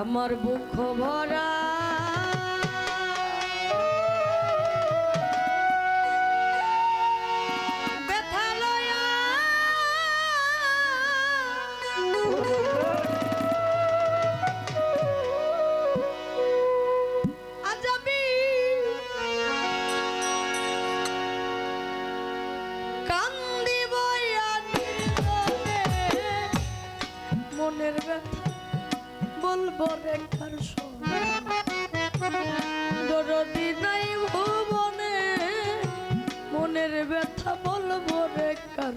আমার বুক ভরা। মনের ব্যথা বলব রেখার দরদি নাই ভুবনে মনের ব্যথা বলব রেখার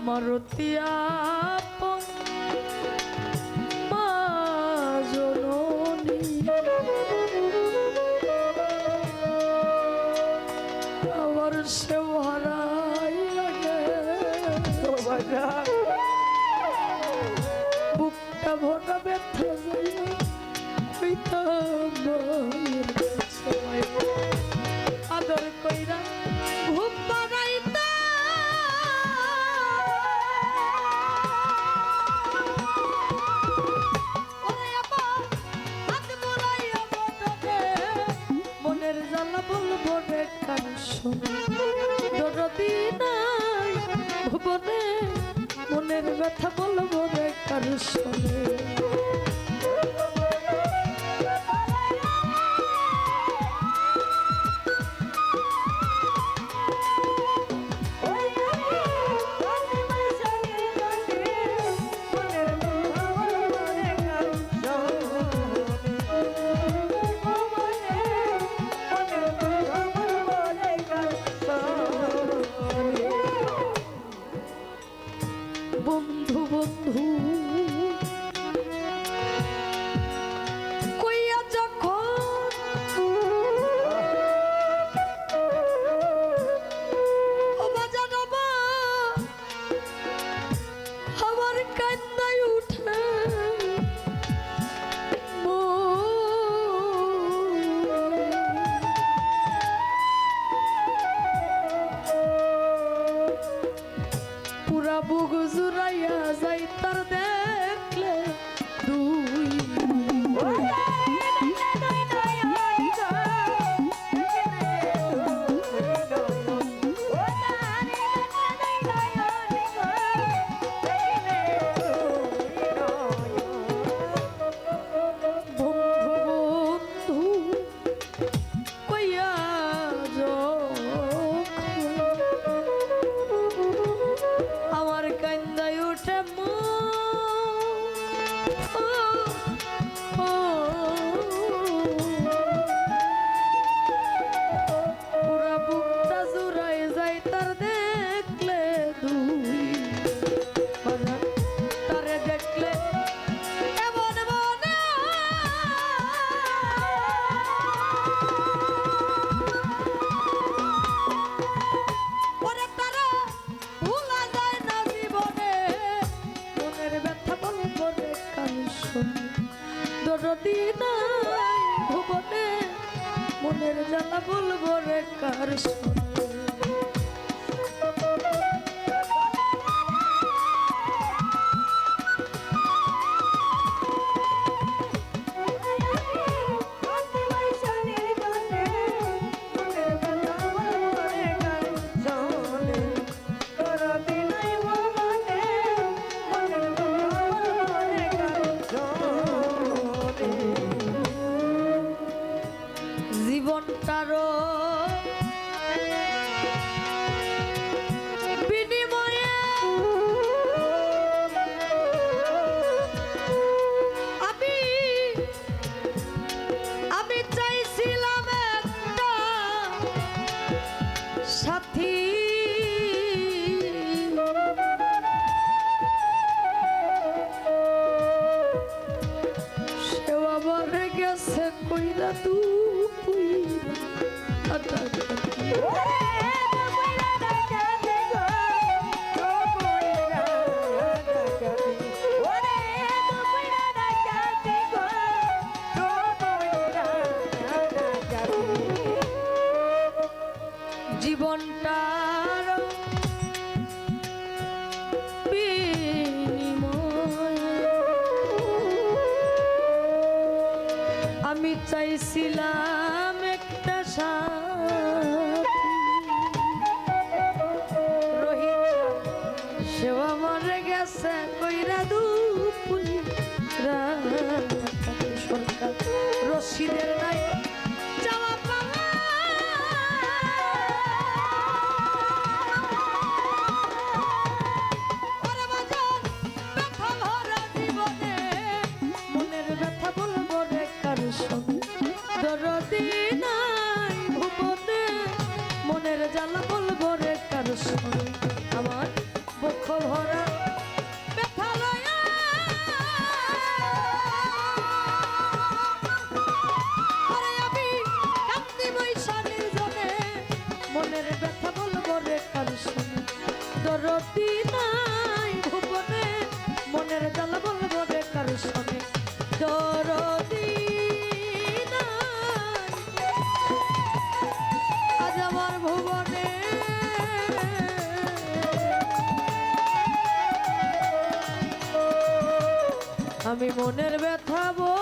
আমার জননী আমার সেও হারাইয়া গেছে। বুকটা ভরা ব্যথা কাছে। আদর কইরা ঘুম ব্যথা বলব রে কারও শোনে। দরদি নাই ভুবনে মনের জ্বালা বলব রে কার সনে জীবনটারও বিনিময়ে আমি আমি সাথী। গেছে কইরা তু আমি চাইছিলাম একটা সাথী। জ্বালা বলব আজ আমার ভুবনে। আমি মনের ব্যথা বল